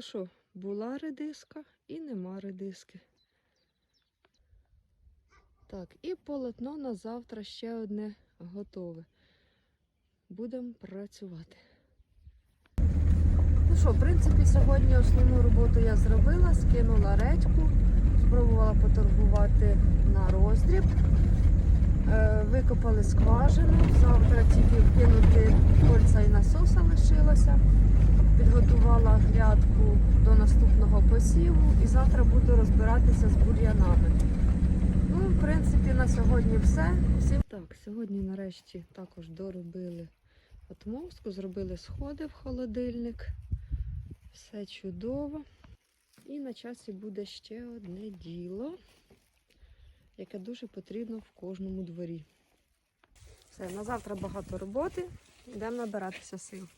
що, була редиска і нема редиски. Так, і полотно на завтра ще одне готове. Будемо працювати. Ну що, в принципі, сьогодні основну роботу я зробила, скинула редьку, спробувала поторгувати на роздріб. Е, Викопали скважину. Завтра тільки вкинути Підготувала до наступного посіву і завтра буду розбиратися з бур'янами. Ну, в принципі, на сьогодні все. Всім так, сьогодні нарешті також доробили отмостку, зробили сходи в холодильник. Все чудово. І на часі буде ще одне діло, яке дуже потрібно в кожному дворі. Все, на завтра багато роботи. Йдемо набиратися сил.